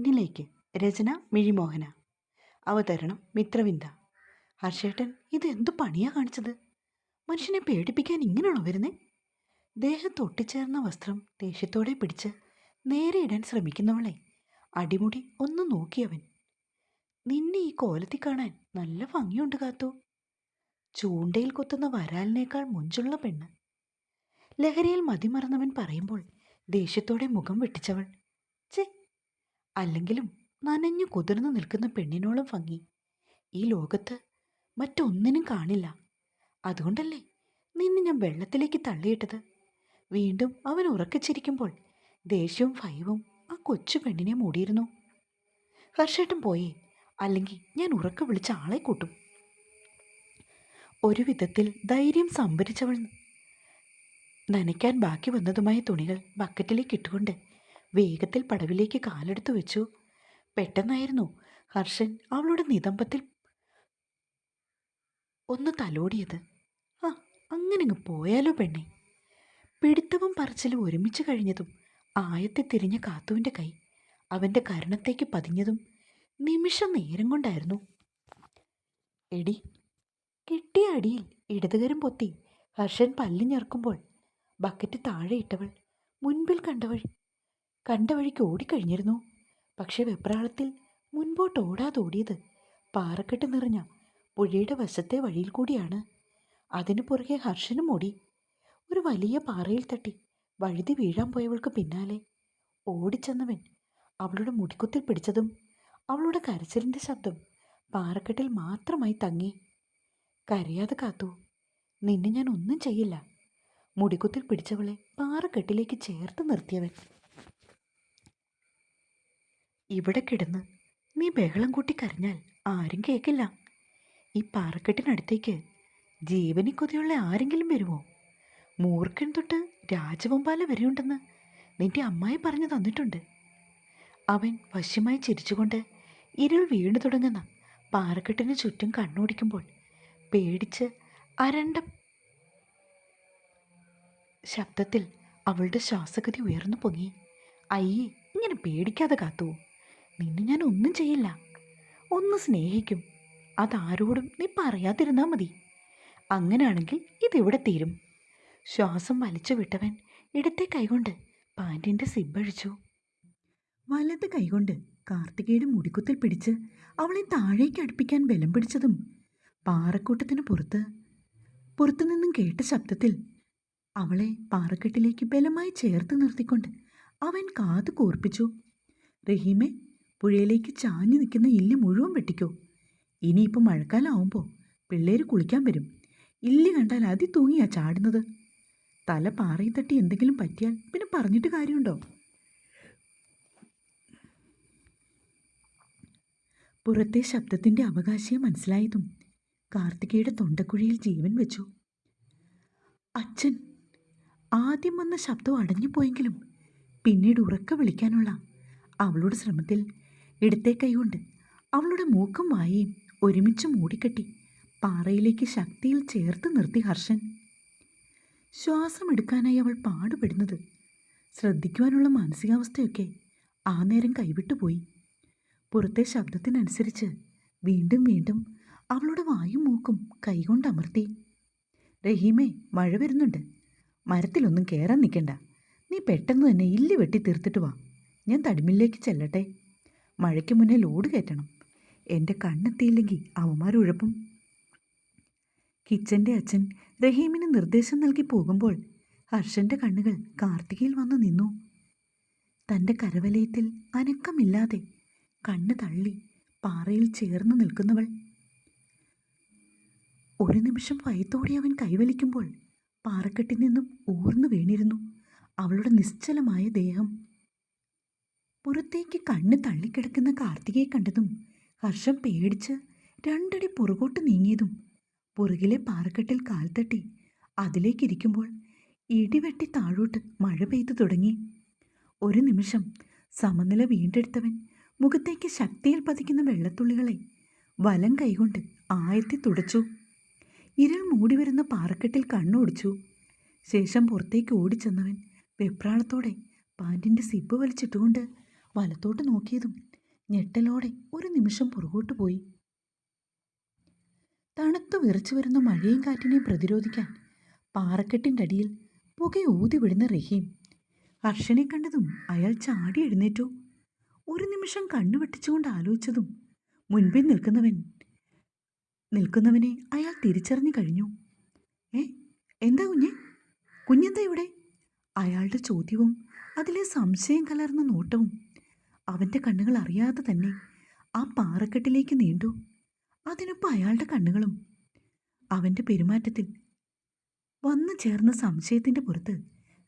ഇന്നിലേക്ക് രചന മിഴിമോഹന. അവതരണം മിത്രവിന്ദ. ഹർഷേട്ടൻ ഇത് എന്ത് പണിയാ കാണിച്ചത്? മനുഷ്യനെ പേടിപ്പിക്കാൻ ഇങ്ങനെയാണോ വരുന്നേ? ദേഹത്ത് ഒട്ടിച്ചേർന്ന വസ്ത്രം ദേഷ്യത്തോടെ പിടിച്ച് നേരെ ഇടാൻ ശ്രമിക്കുന്നവളെ അടിമുടി ഒന്ന് നോക്കിയവൻ. നിന്നെ ഈ കോലത്തിൽ കാണാൻ നല്ല ഭംഗിയുണ്ട് കാത്തു. ചൂണ്ടയിൽ കൊത്തുന്ന വരാലിനേക്കാൾ മുഞ്ചുള്ള പെണ്ണ്. ലഹരിയിൽ മതിമറന്നവൻ പറയുമ്പോൾ ദേഷ്യത്തോടെ മുഖം വെട്ടിച്ചവൾ. ചേ അല്ലെങ്കിലും നനഞ്ഞു കുതിർന്നു നിൽക്കുന്ന പെണ്ണിനോളം ഭംഗി. ഈ ലോകത്ത് മറ്റൊന്നിനും കാണില്ല. അതുകൊണ്ടല്ലേ നിന്നെ ഞാൻ വെള്ളത്തിലേക്ക് തള്ളിയിട്ടത്? വീണ്ടും അവൻ ഉറക്കിച്ചിരിക്കുമ്പോൾ ദേഷ്യവും ഭയവും ആ കൊച്ചു പെണ്ണിനെ മൂടിയിരുന്നു. ഹർഷേട്ടൻ പോയേ അല്ലെങ്കിൽ ഞാൻ ഉറക്ക വിളിച്ച ആളെ കൂട്ടും. ഒരു വിധത്തിൽ ധൈര്യം സംഭരിച്ചവൾ നനയ്ക്കാൻ ബാക്കി വന്നതുമായ തുണികൾ ബക്കറ്റിലേക്ക് ഇട്ടുകൊണ്ട് വേഗത്തിൽ പടവിലേക്ക് കാലെടുത്തു വെച്ചു. പെട്ടെന്നായിരുന്നു ഹർഷൻ അവളുടെ നിതംബത്തിൽ ഒന്ന് തലോടിയത്. ആ അങ്ങനെ അങ്ങ് പോയാലോ പെണ്ണെ? പിടുത്തവും പറച്ചിലും ഒരുമിച്ച് കഴിഞ്ഞതും ആയത്തെ തിരിഞ്ഞ കാത്തുവിന്റെ കൈ അവന്റെ കരണത്തേക്ക് പതിഞ്ഞതും നിമിഷം നേരം കൊണ്ടായിരുന്നു. എടി കിട്ടിയ അടിയിൽ ഇടതുകരം പൊത്തി ഹർഷൻ പല്ലിഞ്ഞെറുക്കുമ്പോൾ ബക്കറ്റ് താഴെ ഇട്ടവൾ മുൻപിൽ കണ്ടവൾ കണ്ട വഴിക്ക് ഓടിക്കഴിഞ്ഞിരുന്നു. പക്ഷേ വെപ്രാളത്തിൽ മുൻപോട്ട് ഓടാതോടിയത് പാറക്കെട്ട് നിറഞ്ഞ പുഴയുടെ വശത്തെ വഴിയിൽ കൂടിയാണ്. അതിനു പുറകെ ഹർഷനും ഓടി. ഒരു വലിയ പാറയിൽ തട്ടി വഴുതി വീഴാൻ പോയവൾക്ക് പിന്നാലെ ഓടിച്ചെന്നവൻ അവളുടെ മുടിക്കുത്തിൽ പിടിച്ചതും അവളുടെ കരച്ചിലിന്റെ ശബ്ദം പാറക്കെട്ടിൽ മാത്രമായി തങ്ങി. കരയാതെ കാത്തു. നിന്നെ ഞാൻ ഒന്നും ചെയ്യില്ല. മുടിക്കുത്തിൽ പിടിച്ചവളെ പാറക്കെട്ടിലേക്ക് ചേർത്ത് നിർത്തിയവൻ. ഇവിടെ കിടന്ന് നീ ബഹളം കൂട്ടി കരഞ്ഞാൽ ആരും കേൾക്കില്ല ഈ പാറക്കെട്ടിനടുത്തേക്ക് ജീവനി കൊതിയുള്ള ആരെങ്കിലും വരുമോ? മൂർഖൻ തൊട്ട് രാജവമ്പാല വരെയുണ്ടെന്ന് നിന്റെ അമ്മായി പറഞ്ഞു തന്നിട്ടുണ്ട്. അവൻ വശ്യമായി ചിരിച്ചുകൊണ്ട് ഇരുൾ വീണു തുടങ്ങുന്ന പാറക്കെട്ടിന് ചുറ്റും കണ്ണോടിക്കുമ്പോൾ പേടിച്ച് അരണ്ട ശബ്ദത്തിൽ അവളുടെ ശ്വാസഗതി ഉയർന്നു പൊങ്ങി. അയ്യേ ഇങ്ങനെ പേടിക്കാതെ കാത്തു നിന്നെ ഞാൻ ഒന്നും ചെയ്യില്ല. ഒന്ന് സ്നേഹിക്കും. അതാരോടും നീ പറയാതിരുന്നാൽ മതി. അങ്ങനെയാണെങ്കിൽ ഇതിവിടെ തീരും. ശ്വാസം വലിച്ചു വിട്ടവൻ ഇടത്തെ കൈകൊണ്ട് പാന്റിന്റെ സിബഴിച്ചു വലത് കൈകൊണ്ട് കാർത്തികയുടെ മുടിക്കുത്തിൽ പിടിച്ച് അവളെ താഴേക്ക് അടുപ്പിക്കാൻ ബലം പിടിച്ചതും പാറക്കൂട്ടത്തിന് പുറത്ത് പുറത്തുനിന്നും കേട്ട ശബ്ദത്തിൽ അവളെ പാറക്കെട്ടിലേക്ക് ബലമായി ചേർത്ത് നിർത്തിക്കൊണ്ട് അവൻ കാതു കൂർപ്പിച്ചു. റഹീമെ പുഴയിലേക്ക് ചാഞ്ഞു നിൽക്കുന്ന ഇല്ല് മുഴുവൻ വെട്ടിക്കോ. ഇനിയിപ്പോൾ മഴക്കാലമാവുമ്പോൾ പിള്ളേർ കുളിക്കാൻ വരും. ഇല്ല് കണ്ടാൽ അതി തൂങ്ങിയാ ചാടുന്നത്. തല പാറയിൽ തട്ടി എന്തെങ്കിലും പറ്റിയാൽ പിന്നെ പറഞ്ഞിട്ട് കാര്യമുണ്ടോ? പുറത്തെ ശബ്ദത്തിന്റെ അവകാശിയെ മനസ്സിലായതും കാർത്തികയുടെ തൊണ്ടക്കുഴിയിൽ ജീവൻ വെച്ചു. അച്ഛൻ ആദ്യം വന്ന ശബ്ദം അടഞ്ഞുപോയെങ്കിലും പിന്നീട് ഉറക്ക വിളിക്കാനുള്ള അവളുടെ ശ്രമത്തിൽ ഇടത്തെ കൈകൊണ്ട്. അവളുടെ മൂക്കും വായയും ഒരുമിച്ച് മൂടിക്കെട്ടി. പാറയിലേക്ക് ശക്തിയിൽ ചേർത്ത് നിർത്തി ഹർഷൻ. ശ്വാസം എടുക്കാനായി അവൾ പാടുപെടുന്നത്. ശ്രദ്ധിക്കുവാനുള്ള മാനസികാവസ്ഥയൊക്കെ ആ നേരം കൈവിട്ടുപോയി പുറത്തെ ശബ്ദത്തിനനുസരിച്ച് വീണ്ടും വീണ്ടും അവളുടെ വായും മൂക്കും കൈകൊണ്ട് അമർത്തി. റഹീമേ മഴ വരുന്നുണ്ട്. മരത്തിലൊന്നും കയറാൻ നിൽക്കണ്ട. നീ പെട്ടെന്ന് തന്നെ ഇല്ലി വെട്ടി തീർത്തിട്ട് വാ. ഞാൻ തടിമില്ലേക്ക് ചെല്ലട്ടെ. മഴയ്ക്ക് മുന്നേ ലോഡ് കയറ്റണം. എന്റെ കണ്ണെത്തിയില്ലെങ്കിൽ അവന്മാരുഴപ്പും കിച്ചന്റെ അച്ഛൻ റഹീമിന് നിർദ്ദേശം നൽകി പോകുമ്പോൾ ഹർഷന്റെ കണ്ണുകൾ കാർത്തികയിൽ വന്നു നിന്നു. തന്റെ കരവലയത്തിൽ അനക്കമില്ലാതെ കണ്ണ് തള്ളി പാറയിൽ ചേർന്ന് നിൽക്കുന്നവൾ. ഒരു നിമിഷം ഭയത്തോടെ അവൻ കൈവലിക്കുമ്പോൾ പാറക്കെട്ടിൽ നിന്നും ഊർന്നു വീണിരുന്നു. അവളുടെ നിശ്ചലമായ ദേഹം പുറത്തേക്ക് കണ്ണ് തള്ളിക്കിടക്കുന്ന കാർത്തികയെ കണ്ടതും ഹർഷം പേടിച്ച് രണ്ടടി പുറകോട്ട് നീങ്ങിയതും പുറകിലെ പാറക്കെട്ടിൽ കാൽ തട്ടി അതിലേക്കിരിക്കുമ്പോൾ ഇടിവെട്ടി താഴോട്ട് മഴ പെയ്തു തുടങ്ങി. ഒരു നിമിഷം സമനില വീണ്ടെടുത്തവൻ മുഖത്തേക്ക് ശക്തിയിൽ പതിക്കുന്ന വെള്ളത്തുള്ളികളെ വലം കൈകൊണ്ട് ആയത്തി തുടച്ചു. ഇരുൾ മൂടി വരുന്ന പാറക്കെട്ടിൽ കണ്ണോടിച്ചു. ശേഷം പുറത്തേക്ക് ഓടിച്ചെന്നവൻ വെപ്രാളത്തോടെ പാന്റിന്റെ സിബ് വലിച്ചിട്ടുകൊണ്ട് വലത്തോട്ട് നോക്കിയതും ഞെട്ടലോടെ ഒരു നിമിഷം പുറകോട്ട് പോയി. തണുത്തു വിറച്ചു വരുന്ന മഴയും കാറ്റിനെയും പ്രതിരോധിക്കാൻ പാറക്കെട്ടിന്റെ അടിയിൽ പുക ഊതി വിടുന്ന റഹീം. ഹർഷനെ കണ്ടതും അയാൾ ചാടി എഴുന്നേറ്റു. ഒരു നിമിഷം കണ്ണു വെട്ടിച്ചുകൊണ്ട് ആലോചിച്ചതും മുൻപിൽ നിൽക്കുന്നവൻ നിൽക്കുന്നവനെ അയാൾ തിരിച്ചറിഞ്ഞു കഴിഞ്ഞു. ഏ എന്താ കുഞ്ഞെ? കുഞ്ഞെന്താ ഇവിടെ? അയാളുടെ ചോദ്യവും അതിലെ സംശയം കലർന്ന നോട്ടവും അവന്റെ കണ്ണുകൾ അറിയാതെ തന്നെ ആ പാറക്കെട്ടിലേക്ക് നീണ്ടു. അതിനൊപ്പം അയാളുടെ കണ്ണുകളും. അവന്റെ പെരുമാറ്റത്തിൽ വന്നു ചേർന്ന സംശയത്തിന്റെ പുറത്ത്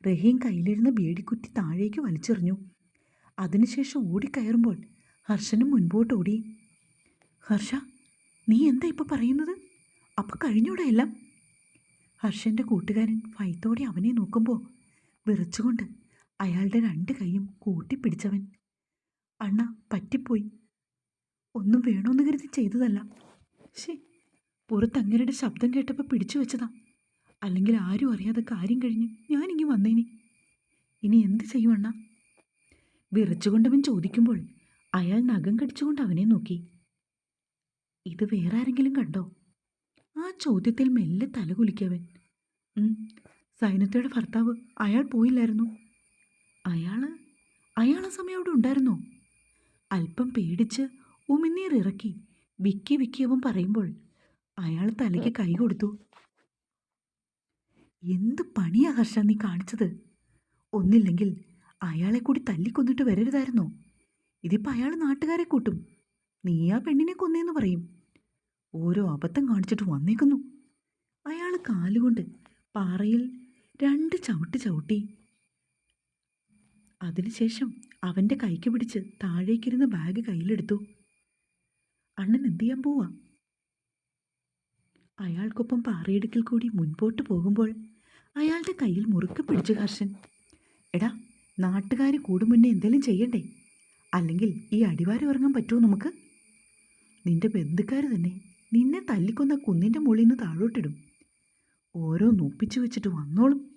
റഹീം കയ്യിലിരുന്ന ബീഡിക്കുറ്റി താഴേക്ക് വലിച്ചെറിഞ്ഞു. അതിനുശേഷം ഓടിക്കയറുമ്പോൾ ഹർഷനും മുൻപോട്ട് ഓടി ഹർഷ നീ എന്താ ഇപ്പം പറയുന്നത്? അപ്പം കഴിഞ്ഞൂടെ എല്ലാം? ഹർഷന്റെ കൂട്ടുകാരൻ ഭയത്തോടെ അവനെ നോക്കുമ്പോൾ വിറച്ചുകൊണ്ട് അയാളുടെ രണ്ട് കൈയും കൂട്ടിപ്പിടിച്ചവൻ അണ്ണ പറ്റിപ്പോയി. ഒന്നും വേണോന്ന് കരുതി ചെയ്തതല്ല. ശേ പുറത്ത് അങ്ങരുടെ ശബ്ദം കേട്ടപ്പോൾ പിടിച്ചു വെച്ചതാ. അല്ലെങ്കിൽ ആരും അറിയാതെ കാര്യം കഴിഞ്ഞ് ഞാനിങ്ങി വന്നേനി. ഇനി എന്ത് ചെയ്യും അണ്ണ? വിറച്ചുകൊണ്ടവൻ ചോദിക്കുമ്പോൾ അയാൾ നഖം കടിച്ചുകൊണ്ട് അവനെ നോക്കി. ഇത് വേറെ ആരെങ്കിലും കണ്ടോ? ആ ചോദ്യത്തിൽ മെല്ലെ തലകുലിക്കവൻ സൈനത്തയുടെ ഭർത്താവ് അയാൾ പോയില്ലായിരുന്നു. അയാൾ അയാൾ ആ സമയം അവിടെ ഉണ്ടായിരുന്നോ? അല്പം പേടിച്ച് ഉമിനീർ ഇറക്കി വിക്കി വിക്കി അവൻ പറയുമ്പോൾ അയാൾ തലയ്ക്ക് കൈ കൊടുത്തു. എന്ത് പണിയാ ഹർഷ നീ കാണിച്ചത്? ഒന്നില്ലെങ്കിൽ അയാളെ കൂടി തല്ലിക്കൊന്നിട്ട് വരരുതായിരുന്നോ? ഇതിപ്പോ അയാൾ നാട്ടുകാരെ കൂട്ടും. നീ ആ പെണ്ണിനെ കൊന്നേന്ന് പറയും. ഓരോ അബദ്ധം കാണിച്ചിട്ട് വന്നേക്കുന്നു. അയാൾ കാലുകൊണ്ട് പാറയിൽ രണ്ട് ചവിട്ട് ചവിട്ടി അതിനുശേഷം അവന്റെ കൈക്ക് പിടിച്ച് താഴേക്കിരുന്ന ബാഗ് കയ്യിലെടുത്തു. അണ്ണൻ എന്ത് ചെയ്യാൻ പോവാ? അയാൾക്കൊപ്പം പാറയിടുക്കിൽ കൂടി മുൻപോട്ട് പോകുമ്പോൾ അയാളുടെ കയ്യിൽ മുറുക്കെ പിടിച്ചു ഹർഷൻ. എടാ നാട്ടുകാർ കൂടും മുന്നേ എന്തെങ്കിലും ചെയ്യണ്ടേ? അല്ലെങ്കിൽ ഈ അടിവാരം ഇറങ്ങാൻ പറ്റുമോ നമുക്ക്? നിന്റെ ബന്ധുക്കാർ തന്നെ നിന്നെ തല്ലിക്കൊന്ന കുന്നിന്റെ മുകളിൽ നിന്ന് താഴോട്ടിടും. ഓരോ നൂപ്പിച്ചു വെച്ചിട്ട് വന്നോളും.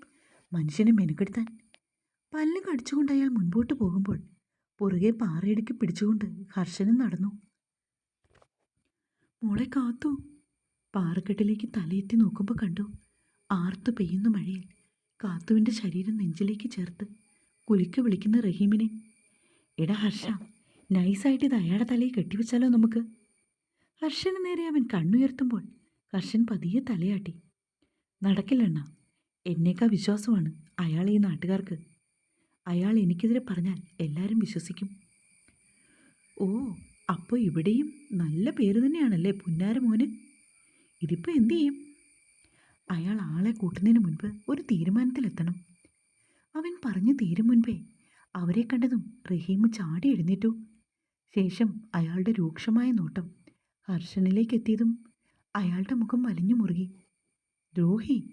മനുഷ്യനെ മെനക്കെടുത്താൻ പല്ല് കടിച്ചുകൊണ്ട് അയാൾ മുൻപോട്ട് പോകുമ്പോൾ പുറകെ പാറയിടുക്കി പിടിച്ചുകൊണ്ട് ഹർഷനും നടന്നു. മോളെ കാത്തു? പാറക്കെട്ടിലേക്ക് തലയെത്തി നോക്കുമ്പോൾ കണ്ടു ആർത്തു പെയ്യുന്ന മഴയിൽ കാത്തുവിന്റെ ശരീരം നെഞ്ചിലേക്ക് ചേർത്ത് കുലിക്ക് വിളിക്കുന്ന റഹീമിനെ. എടാ ഹർഷ നൈസായിട്ട് ഇത് അയാളുടെ തലയിൽ കെട്ടിവെച്ചാലോ നമുക്ക്? ഹർഷന് നേരെ അവൻ കണ്ണുയർത്തുമ്പോൾ ഹർഷൻ പതിയെ തലയാട്ടി. നടക്കില്ലണ്ണ എന്നേക്കാ വിശ്വാസമാണ് അയാൾ ഈ നാട്ടുകാർക്ക്. അയാൾ എനിക്കെതിരെ പറഞ്ഞാൽ എല്ലാവരും വിശ്വസിക്കും. ഓ അപ്പോൾ ഇവിടെയും നല്ല പേര് തന്നെയാണല്ലേ പുന്നാര മോന്? ഇതിപ്പോൾ എന്തു ചെയ്യും? അയാൾ ആളെ കൂട്ടുന്നതിന് മുൻപ് ഒരു തീരുമാനത്തിലെത്തണം. അവൻ പറഞ്ഞു തീരും മുൻപേ അവരെ കണ്ടതും റഹീം ചാടി എഴുന്നേറ്റു. ശേഷം അയാളുടെ രൂക്ഷമായ നോട്ടം ഹർഷനിലേക്ക് എത്തിയതും അയാളുടെ മുഖം വലിഞ്ഞു മുറുകി. ദ്രോഹി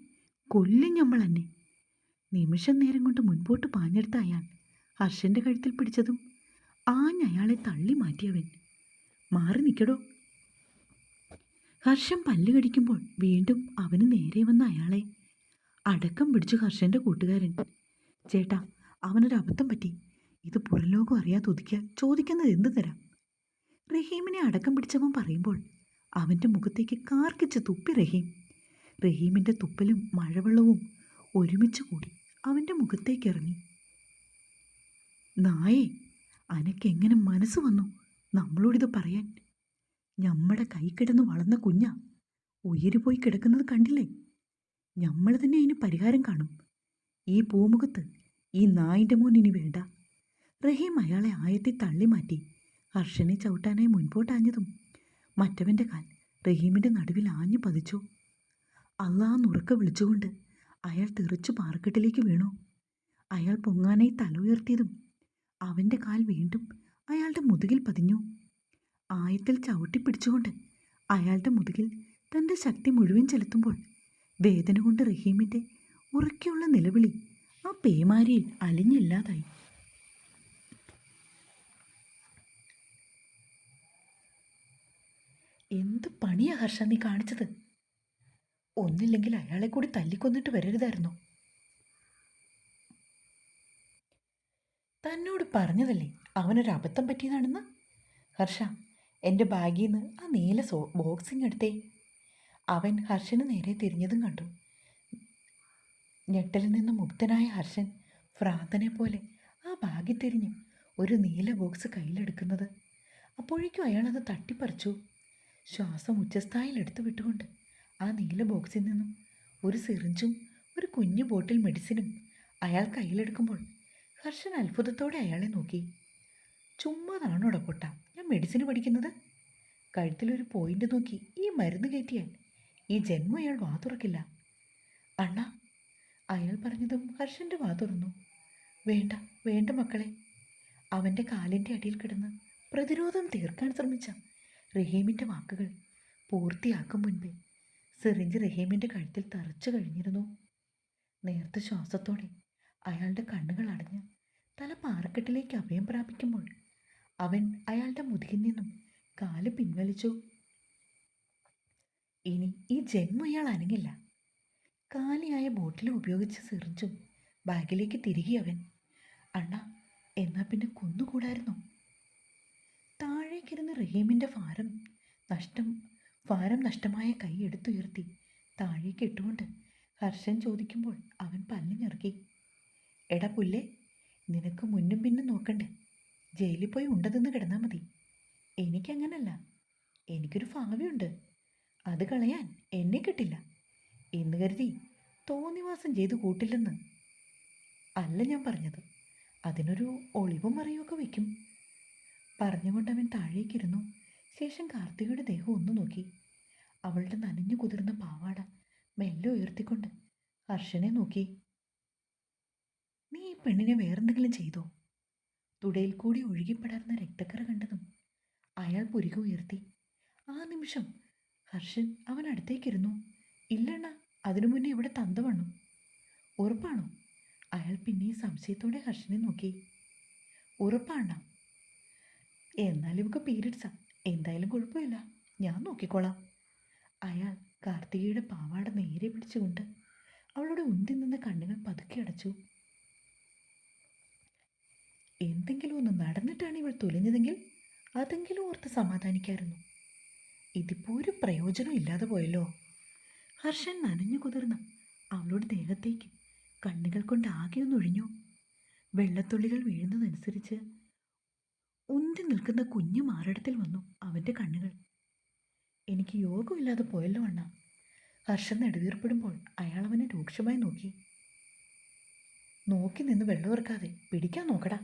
കൊല്ലും നമ്മൾ നിമിഷം നേരം കൊണ്ട് മുൻപോട്ട് പാഞ്ഞെടുത്ത അയാൾ ഹർഷന്റെ കഴുത്തിൽ പിടിച്ചതും ആഞ്ഞ് അയാളെ തള്ളി മാറ്റിയവൻ. മാറി നിൽക്കടോ ഹർഷം പല്ല് കടിക്കുമ്പോൾ വീണ്ടും അവന് നേരെ വന്ന അയാളെ അടക്കം പിടിച്ചു ഹർഷന്റെ കൂട്ടുകാരൻ. ചേട്ടാ അവനൊരു അബദ്ധം പറ്റി. ഇത് പുറംലോകം അറിയാതെ ഒതുക്കിയാൽ ചോദിക്കുന്നത് എന്ത് തരാം? റഹീമിനെ അടക്കം പിടിച്ചവൻ പറയുമ്പോൾ അവന്റെ മുഖത്തേക്ക് കാർക്കിച്ച് തുപ്പി റഹീം. റഹീമിന്റെ തുപ്പലും മഴവെള്ളവും ഒരുമിച്ച് കൂടി. അവന്റെ മുഖത്തേക്ക് ഇറങ്ങി. നായേ അനക്കെങ്ങനെ മനസ്സ് വന്നു നമ്മളോടിത് പറയാൻ? നമ്മുടെ കൈ കിടന്ന് വളർന്ന കുഞ്ഞ ഉയരു പോയി കിടക്കുന്നത് കണ്ടില്ലേ? നമ്മൾ തന്നെ അതിന് പരിഹാരം കാണും. ഈ പൂമുഖത്ത് ഈ നായിന്റെ മോൻ ഇനി വേണ്ട. റഹീം അയാളെ ആയത്തെ തള്ളി മാറ്റി ഹർഷനെ ചവിട്ടാനായി മുൻപോട്ടാഞ്ഞതും മറ്റവന്റെ കാൽ റഹീമിന്റെ നടുവിൽ ആഞ്ഞു പതിച്ചു. അള്ളാന്നുറക്ക വിളിച്ചുകൊണ്ട് അയാൾ തെറിച്ചു മാർക്കറ്റിലേക്ക് വീണു. അയാൾ പൊങ്ങാനായി തല ഉയർത്തിയതും അവന്റെ കാൽ വീണ്ടും അയാളുടെ മുതുകിൽ പതിഞ്ഞു. ആയത്തിൽ ചവിട്ടി പിടിച്ചുകൊണ്ട് അയാളുടെ മുതുകിൽ തന്റെ ശക്തി മുഴുവൻ ചെലുത്തുമ്പോൾ വേദന കൊണ്ട് റഹീമിന്റെ ഉറക്കെയുള്ള നിലവിളി ആ പേമാരിയിൽ അലിഞ്ഞില്ലാതായി. എന്ത് പണിയാ ഹർഷ നീ കാണിച്ചത്? ഒന്നില്ലെങ്കിൽ അയാളെ കൂടി തല്ലിക്കൊന്നിട്ട് വരരുതായിരുന്നു. തന്നോട് പറഞ്ഞതല്ലേ അവനൊരു അബദ്ധം പറ്റിയതാണെന്ന്? ഹർഷ എന്റെ ബാഗിൽ നിന്ന് ആ നീല സോ ബോക്സിങ് എടുത്തേ. അവൻ ഹർഷന് നേരെ തിരിഞ്ഞതും കണ്ടു. ഞെട്ടലിൽ നിന്ന് മുക്തനായ ഹർഷൻ ഭ്രാന്തനെ പോലെ ആ ബാഗിൽ തിരിഞ്ഞ് ഒരു നീല ബോക്സ് കയ്യിലെടുക്കുന്നത്. അപ്പോഴേക്കും അയാളത് തട്ടിപ്പറിച്ചു. ശ്വാസം ഉച്ചസ്ഥായിൽ എടുത്തു വിട്ടുകൊണ്ട് ആ നീല ബോക്സിൽ നിന്നും ഒരു സിറിഞ്ചും ഒരു കുഞ്ഞു ബോട്ടിൽ മെഡിസിനും അയാൾ കയ്യിലെടുക്കുമ്പോൾ ഹർഷൻ അത്ഭുതത്തോടെ അയാളെ നോക്കി. ചുമ്മാതാണോടാ പൊട്ട? ഞാൻ മെഡിസിന് പഠിക്കുന്നത്? കഴുത്തിലൊരു പോയിന്റ് നോക്കി ഈ മരുന്ന് കയറ്റിയാൽ ഈ ജന്മം അയാൾ വാ തുറക്കില്ല. അണ്ണ അയാൾ പറഞ്ഞതും ഹർഷന്റെ വാ തുറന്നു. വേണ്ട വേണ്ട മക്കളെ. അവന്റെ കാലിന്റെ അടിയിൽ കിടന്ന് പ്രതിരോധം തീർക്കാൻ ശ്രമിച്ച റഹീമിന്റെ വാക്കുകൾ പൂർത്തിയാക്കും മുൻപേ സിറിഞ്ച് റഹീമിന്റെ കഴുത്തിൽ തറച്ചു കഴിഞ്ഞിരുന്നു. നേർത്ത ശ്വാസത്തോടെ അയാളുടെ കണ്ണുകൾ അടഞ്ഞ് തല പാറക്കെട്ടിലേക്ക് അഭയം പ്രാപിക്കുമ്പോൾ അവൻ അയാളുടെ മുതുകിൽ നിന്നും കാൽ പിൻവലിച്ചു. ഇനി ഈ ജന്മം അയാൾ അനങ്ങില്ല. കാലിയായ ബോട്ടിൽ ഉപയോഗിച്ച് സിറിഞ്ചും ബാഗിലേക്ക് തിരികെ അവൻ. അണ്ണ എന്നാ പിന്നെ കൊന്നുകൂടായിരുന്നു? താഴേക്കിരുന്ന് റഹീമിന്റെ ഭാരം നഷ്ടം ഭാരം നഷ്ടമായ കൈ എടുത്തുയർത്തി താഴേക്ക് ഇട്ടുകൊണ്ട് ഹർഷൻ ചോദിക്കുമ്പോൾ അവൻ പല്ലു ഞെറുക്കി. എട പുല്ലേ നിനക്ക് മുന്നും പിന്നും നോക്കണ്ടേ? ജയിലിൽ പോയി ഉണ്ടതെന്ന് കിടന്നാൽ മതി. എനിക്കങ്ങനല്ല. എനിക്കൊരു ഭാവിയുണ്ട്. അത് കളയാൻ എന്നെ കിട്ടില്ല. എന്ന് കരുതി തോന്നിവാസം ചെയ്ത് കൂട്ടില്ലെന്ന്. അല്ല ഞാൻ പറഞ്ഞത്. അതിനൊരു ഒളിവും മറിയുമൊക്കെ വയ്ക്കും. പറഞ്ഞുകൊണ്ട് അവൻ താഴേക്കിരുന്നു. ശേഷം കാർത്തികയുടെ ദേഹം ഒന്ന് നോക്കി. അവളുടെ നനഞ്ഞു കുതിർന്ന പാവാട മെല്ലെ ഉയർത്തിക്കൊണ്ട് ഹർഷനെ നോക്കി. നീ ഈ പെണ്ണിനെ വേറെന്തെങ്കിലും ചെയ്തോ? തുടയിൽ കൂടി ഒഴുകിപ്പടർന്ന രക്തക്കറ കണ്ടതും അയാൾ പുരുക ഉയർത്തി. ആ നിമിഷം ഹർഷൻ അവൻ അടുത്തേക്കിരുന്നു. ഇല്ലണ്ണ അതിനു മുന്നേ ഇവിടെ തന്ത വണ്ണു ഉറപ്പാണോ? അയാൾ പിന്നെ സംശയത്തോടെ ഹർഷനെ നോക്കി. ഉറപ്പാണ. എന്നാൽ ഇവക്ക് പീരീഡ്സാ എന്തായാലും കുഴപ്പമില്ല. ഞാൻ നോക്കിക്കോളാം. അയാൾ കാർത്തികയുടെ പാവാട നേരെ പിടിച്ചുകൊണ്ട് അവളുടെ ഉന്തി നിന്ന കണ്ണുകൾ പതുക്കെ അടച്ചു. എന്തെങ്കിലും ഒന്ന് നടന്നിട്ടാണ് ഇവൾ തുലഞ്ഞതെങ്കിൽ അതെങ്കിലും ഓർത്ത് സമാധാനിക്കായിരുന്നു. ഇതിപ്പോൾ ഒരു പ്രയോജനം ഇല്ലാതെ പോയല്ലോ. ഹർഷൻ നനഞ്ഞു കുതിർന്ന അവളുടെ ദേഹത്തേക്ക് കണ്ണുകൾ കൊണ്ട് ആകെ ഒന്നൊഴിഞ്ഞു വെള്ളത്തുള്ളികൾ വീഴുന്നതനുസരിച്ച് ഉന്തി നിൽക്കുന്ന കുഞ്ഞു മാറിടത്തിൽ വന്നു അവന്റെ കണ്ണുകൾ. എനിക്ക് യോഗമില്ലാതെ പോയല്ലോ അണ്ണ. ഹർഷൻ നെടുവീർപ്പെടുമ്പോൾ അയാൾ അവനെ രൂക്ഷമായി നോക്കി. നോക്കി നിന്ന് വെള്ളമിറക്കാതെ പിടിക്കാൻ നോക്കടാ.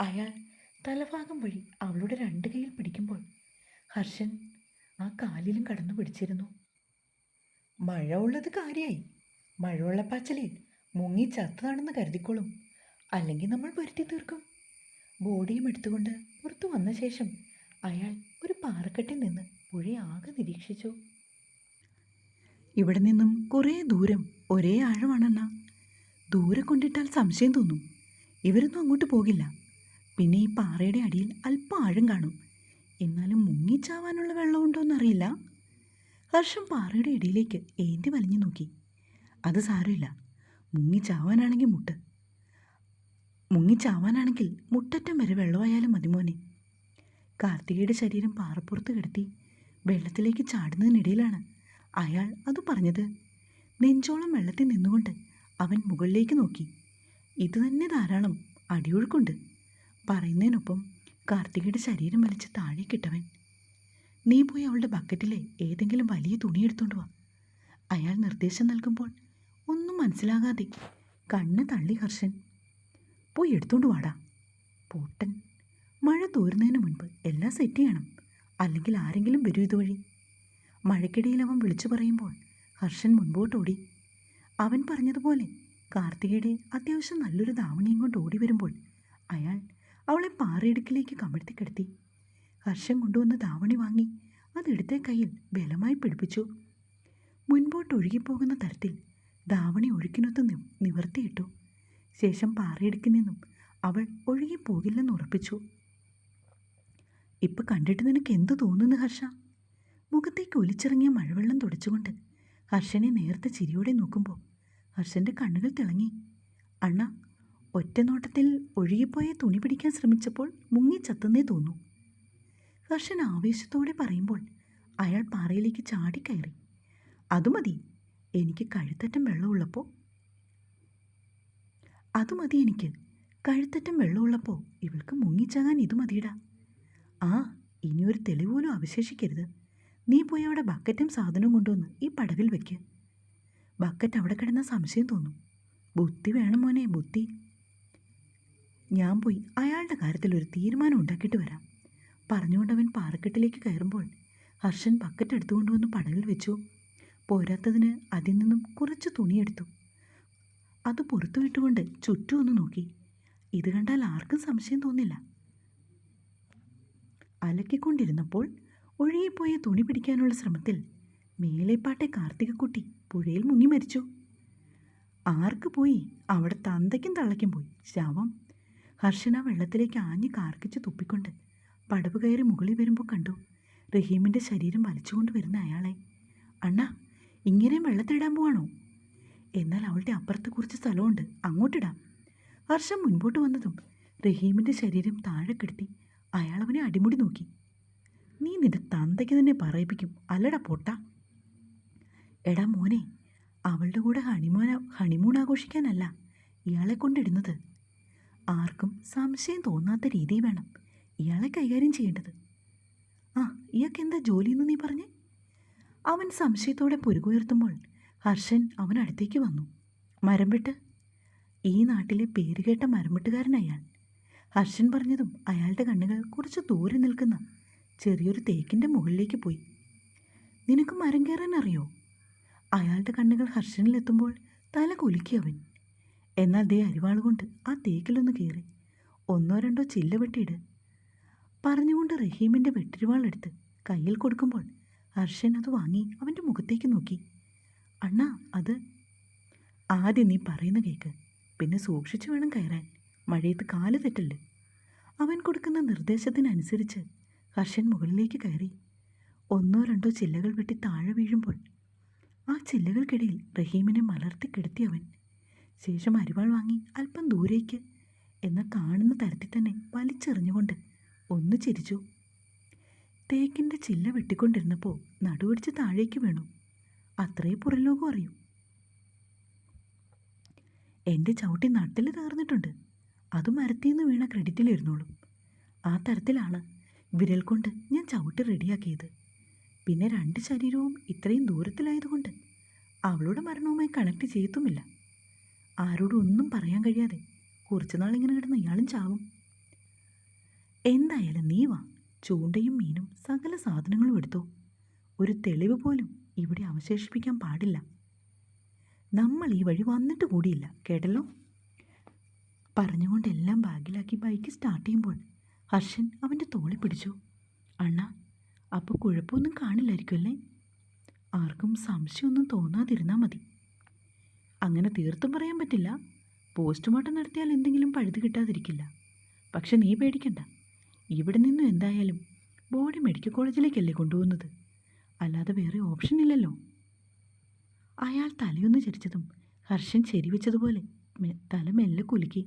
അയാൾ തലഭാഗം വഴി അവളുടെ രണ്ട് കൈയിൽ പിടിക്കുമ്പോൾ ഹർഷൻ ആ കാലിലും കടന്നു പിടിച്ചിരുന്നു. മഴ ഉള്ളത് കാര്യമായി മഴവെള്ളപ്പാച്ചലിൽ മുങ്ങി ചത്തതാണെന്ന് കരുതിക്കോളും. അല്ലെങ്കിൽ നമ്മൾ വരുത്തി തീർക്കും. ബോഡിയും എടുത്തുകൊണ്ട് പുറത്തു വന്ന ശേഷം അയാൾ ഒരു പാറക്കെട്ടിൽ നിന്ന് പുഴയാകെ നിരീക്ഷിച്ചു. ഇവിടെ നിന്നും കുറേ ദൂരം ഒരേ ആഴമാണെന്ന. ദൂരെ കൊണ്ടിട്ടാൽ സംശയം തോന്നും. ഇവരൊന്നും അങ്ങോട്ട് പോകില്ല. പിന്നെ ഈ പാറയുടെ അടിയിൽ അല്പം ആഴം കാണും. എന്നാലും മുങ്ങിച്ചാവാനുള്ള വെള്ളമുണ്ടോ എന്നറിയില്ല ഹർഷം പാറയുടെ ഇടയിലേക്ക് ഏന്തി വലിഞ്ഞു നോക്കി. അത് സാരമില്ല. മുങ്ങിച്ചാവാനാണെങ്കിൽ മുട്ട്. മുങ്ങിച്ചാവാനാണെങ്കിൽ മുട്ടറ്റം വരെ വെള്ളമായാലും മതി മോനെ. കാർത്തികയുടെ ശരീരം പാറപ്പുറത്ത് കിടത്തി വെള്ളത്തിലേക്ക് ചാടുന്നതിനിടയിലാണ് അയാൾ അത് പറഞ്ഞത്. നെഞ്ചോളം വെള്ളത്തിൽ നിന്നുകൊണ്ട് അവൻ മുകളിലേക്ക് നോക്കി. ഇതുതന്നെ ധാരാളം അടിയൊഴുക്കുണ്ട് പറയുന്നതിനൊപ്പം കാർത്തികയുടെ ശരീരം വലിച്ച് താഴേക്കിട്ടവൻ നീ പോയി അവളുടെ ബക്കറ്റിലെ ഏതെങ്കിലും വലിയ തുണി എടുത്തുകൊണ്ട് വാ. അയാൾ നിർദ്ദേശം നൽകുമ്പോൾ ഒന്നും മനസ്സിലാകാതെ കണ്ണ് തള്ളി ഹർഷൻ പോയി എടുത്തോണ്ട് വാടാ. പോട്ടൻ മഴ തോരുന്നതിന് മുൻപ് എല്ലാം സെറ്റ് ചെയ്യണം. അല്ലെങ്കിൽ ആരെങ്കിലും വരും ഇതുവഴി. മഴയ്ക്കിടയിൽ അവൻ വിളിച്ചു പറയുമ്പോൾ ഹർഷൻ മുൻപോട്ടോടി അവൻ പറഞ്ഞതുപോലെ കാർത്തികയുടെ അത്യാവശ്യം നല്ലൊരു ദാവണിയും കൊണ്ട് ഓടി വരുമ്പോൾ അയാൾ അവളെ പാറയിടുക്കിലേക്ക് കമഴ്ത്തിക്കിടത്തി ഹർഷൻ കൊണ്ടുവന്ന ദാവണി വാങ്ങി അതെടുത്ത കയ്യിൽ ബലമായി പിടിപ്പിച്ചു. മുൻപോട്ട് ഒഴുകിപ്പോകുന്ന തരത്തിൽ ദാവണി ഒഴുക്കിനൊത്ത് നിവർത്തിയിട്ടു. ശേഷം പാറയിടുക്കിൽ അവൾ ഒഴുകിപ്പോകില്ലെന്ന് ഉറപ്പിച്ചു. ഇപ്പൊ കണ്ടിട്ട് നിനക്ക് എന്തു തോന്നുന്നു ഹർഷ? മുഖത്തേക്ക് ഒലിച്ചിറങ്ങിയ മഴവെള്ളം തുടച്ചുകൊണ്ട് ഹർഷനെ നേർത്ത ചിരിയോടെ നോക്കുമ്പോൾ ഹർഷന്റെ കണ്ണുകൾ തിളങ്ങി. അണ്ണ ഒറ്റ നോട്ടത്തിൽ ഒഴുകിപ്പോയ തുണി പിടിക്കാൻ ശ്രമിച്ചപ്പോൾ മുങ്ങി ചത്തുന്നേ തോന്നു. ഹർഷൻ ആവേശത്തോടെ പറയുമ്പോൾ അയാൾ പാറയിലേക്ക് ചാടിക്കയറി. അതുമതി എനിക്ക് കഴുത്തറ്റം വെള്ളമുള്ളപ്പോൾ അത് മതി എനിക്ക്. കഴുത്തറ്റം വെള്ളമുള്ളപ്പോൾ ഇവൾക്ക് മുങ്ങിച്ചാകാൻ ഇത് മതിയിടാ. ആ ഇനിയൊരു തെളിവ് പോലും അവശേഷിക്കരുത്. നീ പോയി അവിടെ ബക്കറ്റും സാധനവും കൊണ്ടുവന്ന് ഈ പടവിൽ വെക്ക്. ബക്കറ്റ് അവിടെ കിടന്ന സംശയം തോന്നും. ബുദ്ധി വേണം മോനെ ബുദ്ധി. ഞാൻ പോയി അയാളുടെ കാര്യത്തിൽ ഒരു തീരുമാനം ഉണ്ടാക്കിയിട്ട് വരാം. പറഞ്ഞുകൊണ്ട് അവൻ പാറക്കെട്ടിലേക്ക് കയറുമ്പോൾ ഹർഷൻ ബക്കറ്റ് എടുത്തുകൊണ്ടുവന്ന് പടവിൽ വെച്ചു. പോരാത്തതിന് അതിൽ നിന്നും കുറച്ച് തുണിയെടുത്തു. അത് പുറത്തു വിട്ടുകൊണ്ട് ചുറ്റും ഒന്ന് നോക്കി. ഇത് കണ്ടാൽ ആർക്കും സംശയം തോന്നില്ല. അലക്കിക്കൊണ്ടിരുന്നപ്പോൾ ഒഴുകിപ്പോയ തുണി പിടിക്കാനുള്ള ശ്രമത്തിൽ മേലേപ്പാട്ടെ കാർത്തികക്കുട്ടി പുഴയിൽ മുങ്ങി മരിച്ചു. ആർക്ക് പോയി? അവിടെ തന്തയ്ക്കും തള്ളയ്ക്കും പോയി. ശവം. ഹർഷന വെള്ളത്തിലേക്ക് ആഞ്ഞ് കാർക്കിച്ച് തുപ്പിക്കൊണ്ട് പടവ് കയറി മുകളിൽ വരുമ്പോൾ കണ്ടു റഹീമിന്റെ ശരീരം വലിച്ചുകൊണ്ട് വരുന്ന അയാളെ. അണ്ണാ ഇങ്ങനെയും വെള്ളത്തിലിടാൻ പോവാണോ? എന്നാൽ അവളുടെ അപ്പുറത്ത് കുറച്ച് സ്ഥലമുണ്ട്. അങ്ങോട്ടിടാം. വർഷം മുൻപോട്ട് വന്നതും റഹീമിന്റെ ശരീരം താഴെ കിടത്തി അയാൾ അവനെ അടിമുടി നോക്കി. നീ നിന്റെ തന്തയ്ക്ക് തന്നെ പറയിപ്പിക്കും. അല്ലടാ പൊട്ട. എടാ മോനെ അവളുടെ കൂടെ ഹണിമൂൺ ഹണിമൂൺ ആഘോഷിക്കാനല്ല ഇയാളെ കൊണ്ടിടുന്നത്. ആർക്കും സംശയം തോന്നാത്ത രീതി വേണം ഇയാളെ കൈകാര്യം ചെയ്യേണ്ടത്. ആ ഇയാൾക്ക് എന്താ ജോലിയെന്ന് നീ പറഞ്ഞേ? അവൻ സംശയത്തോടെ പുരുകുയർത്തുമ്പോൾ ഹർഷൻ അവൻ അടുത്തേക്ക് വന്നു. മരംവെട്ട് ഈ നാട്ടിലെ പേരുകേട്ട മരംവെട്ടുകാരൻ അയാൾ ഹർഷൻ പറഞ്ഞതും അയാളുടെ കണ്ണുകൾ കുറച്ച് ദൂരെ നിൽക്കുന്ന ചെറിയൊരു തേക്കിന്റെ മുകളിലേക്ക് പോയി. നിനക്ക് മരം കയറാൻ അറിയോ അയാളുടെ കണ്ണുകൾ ഹർഷനിലെത്തുമ്പോൾ തല കുലുക്കി അവൻ. എന്നാൽ ദേ അരിവാൾ കൊണ്ട് ആ തേക്കിലൊന്ന് കയറി ഒന്നോ രണ്ടോ ചില്ല വെട്ടിയിട്. പറഞ്ഞുകൊണ്ട് റഹീമിന്റെ വെട്ടിരിവാളെടുത്ത് കയ്യിൽ കൊടുക്കുമ്പോൾ ഹർഷൻ അത് വാങ്ങി അവന്റെ മുഖത്തേക്ക് നോക്കി. അണ്ണാ അത് ആദ്യം നീ പറയുന്ന കേക്ക്. പിന്നെ സൂക്ഷിച്ചു വേണം കയറാൻ. മഴയത്ത് കാൽ തെറ്റല്ലേ? അവൻ കൊടുക്കുന്ന നിർദ്ദേശത്തിനനുസരിച്ച് ഹർഷൻ മുകളിലേക്ക് കയറി. ഒന്നോ രണ്ടോ ചില്ലകൾ വെട്ടി താഴെ വീഴുമ്പോൾ ആ ചില്ലകൾക്കിടയിൽ റഹീമിനെ മലർത്തി കിടത്തി അവൻ. ശേഷം അരിവാൾ വാങ്ങി അല്പം ദൂരേക്ക് എന്ന കാണുന്ന തരത്തിൽ തന്നെ വലിച്ചെറിഞ്ഞുകൊണ്ട് ഒന്ന് ചിരിച്ചു. തേക്കിന്റെ ചില്ല വെട്ടിക്കൊണ്ടിരുന്നപ്പോൾ നടുവടിച്ച് താഴേക്ക് വീണു. അത്രേ പുറലോകം അറിയൂ. എന്റെ ചവിട്ടി നട്ടിൽ തകർന്നിട്ടുണ്ട്. അത് മരത്തിൽ നിന്ന് വീണ ക്രെഡിറ്റിലിരുന്നോളും ആ തരത്തിലാണ് വിരൽ കൊണ്ട് ഞാൻ ചവിട്ടി റെഡിയാക്കിയത്. പിന്നെ രണ്ട് ശരീരവും ഇത്രയും ദൂരത്തിലായതുകൊണ്ട് അവളുടെ മരണവുമായി കണക്ട് ചെയ്യത്തുമില്ല. ആരോടും ഒന്നും പറയാൻ കഴിയാതെ കുറച്ചു നാൾ ഇങ്ങനെ കിടന്ന് ഇയാളും ചാവും. എന്തായാലും നീ വാ. ചൂണ്ടയും മീനും സകല സാധനങ്ങളും എടുത്തോ. ഒരു തെളിവ് പോലും ഇവിടെ അവശേഷിപ്പിക്കാൻ പാടില്ല. നമ്മൾ ഈ വഴി വന്നിട്ട് കൂടിയില്ല കേട്ടല്ലോ? പറഞ്ഞുകൊണ്ട് എല്ലാം ബാഗിലാക്കി ബൈക്ക് സ്റ്റാർട്ട് ചെയ്യുമ്പോൾ ഹർഷൻ അവന്റെ തോളി പിടിച്ചു. അണ്ണ അപ്പോൾ കുഴപ്പമൊന്നും കാണില്ലായിരിക്കുമല്ലേ ആർക്കും സംശയമൊന്നും തോന്നാതിരുന്നാൽ മതി. അങ്ങനെ തീർത്തും പറയാൻ പറ്റില്ല. പോസ്റ്റ്മോർട്ടം നടത്തിയാൽ എന്തെങ്കിലും പഴുത് കിട്ടാതിരിക്കില്ല. പക്ഷെ നീ പേടിക്കണ്ട. ഇവിടെ നിന്നും എന്തായാലും ബോഡി മെഡിക്കൽ കോളേജിലേക്കല്ലേ കൊണ്ടുപോകുന്നത്. അല്ലാതെ വേറെ ഓപ്ഷൻ ഇല്ലല്ലോ. അയാൾ തലയൊന്ന് ചരിച്ചതും ഹർഷൻ ശരിവെച്ചതുപോലെ തല മെല്ലെ കുലുക്കി.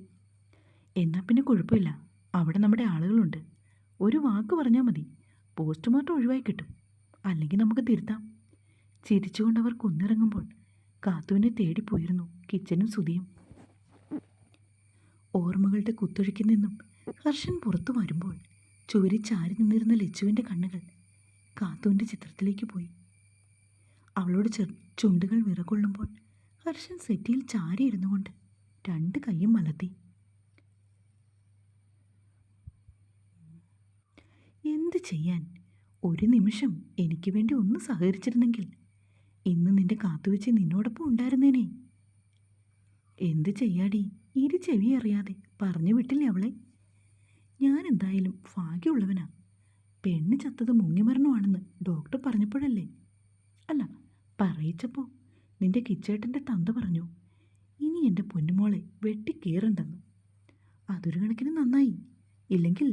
എന്നാൽ പിന്നെ കുഴപ്പമില്ല. അവിടെ നമ്മുടെ ആളുകളുണ്ട്. ഒരു വാക്ക് പറഞ്ഞാൽ മതി. പോസ്റ്റ്മോർട്ടം ഒഴിവായി കിട്ടും. അല്ലെങ്കിൽ നമുക്ക് തിരുത്താം. ചിരിച്ചുകൊണ്ട് അവർ കുന്നിറങ്ങുമ്പോൾ കാത്തുവിനെ തേടിപ്പോയിരുന്നു കിച്ചനും സുതിയും ഓർമ്മകളുടെ കുത്തൊഴുക്കിൽ നിന്നും ഹർഷൻ പുറത്തു വരുമ്പോൾ ചുവരി ചാരി നിന്നിരുന്ന ലച്ചുവിന്റെ കണ്ണുകൾ കാത്തുവിന്റെ ചിത്രത്തിലേക്ക് പോയി. അവളോട് ചെറു ചുണ്ടുകൾ വിറകൊള്ളുമ്പോൾ ഹർഷൻ സെറ്റിയിൽ ചാരിയിരുന്നു കൊണ്ട് രണ്ട് കൈയും മലത്തി എന്ത് ചെയ്യാൻ? ഒരു നിമിഷം എനിക്ക് വേണ്ടി ഒന്ന് സഹകരിച്ചിരുന്നെങ്കിൽ ഇന്ന് നിന്റെ കാത്തുവെച്ച് നിന്നോടൊപ്പം ഉണ്ടായിരുന്നേനെ. എന്ത് ചെയ്യാടി? ഇരു ചെവി അറിയാതെ പറഞ്ഞു വിട്ടില്ലേ അവളെ? ഞാൻ എന്തായാലും ഭാഗ്യമുള്ളവനാ. പെണ്ണ് ചത്തത് മുങ്ങിമരണമാണെന്ന് ഡോക്ടർ പറഞ്ഞപ്പോഴല്ലേ? അല്ല പറയിച്ചപ്പോൾ നിന്റെ കിച്ചേട്ടന്റെ തന്ത പറഞ്ഞു ഇനി എന്റെ പൊന്നുമോളെ വെട്ടിക്കേറുണ്ടെന്ന് അതൊരു കണക്കിന് നന്നായി. ഇല്ലെങ്കിൽ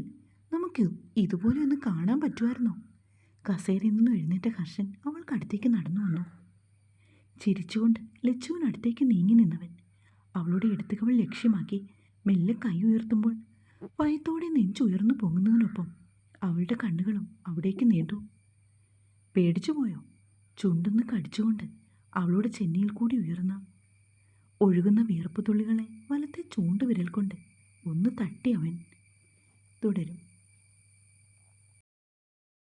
നമുക്ക് ഇതുപോലെ ഒന്ന് കാണാൻ പറ്റുമായിരുന്നോ? കസേരയിൽ നിന്ന് എഴുന്നേറ്റ ഹർഷൻ അവൾക്കടുത്തേക്ക് നടന്നു വന്നു. ചിരിച്ചുകൊണ്ട് ലച്ചുവിനടുത്തേക്ക് നീങ്ങി നിന്നവൻ അവളുടെ എടുത്തുകവൾ ലക്ഷ്യമാക്കി മെല്ലെ കൈ ഉയർത്തുമ്പോൾ വയത്തോടെ നെഞ്ചുയർന്നു പൊങ്ങുന്നതിനൊപ്പം അവളുടെ കണ്ണുകളും അവിടേക്ക് നീണ്ടു. പേടിച്ചു പോയോ? ചുണ്ടൊന്ന് കടിച്ചുകൊണ്ട് അവളുടെ ചെന്നിയിൽ കൂടി ഉയർന്ന. ഒഴുകുന്ന വിയർപ്പ് തുള്ളികളെ വലത്തെ ചൂണ്ടുവിരൽ കൊണ്ട് ഒന്ന് തട്ടി അവൻ. തുടരും.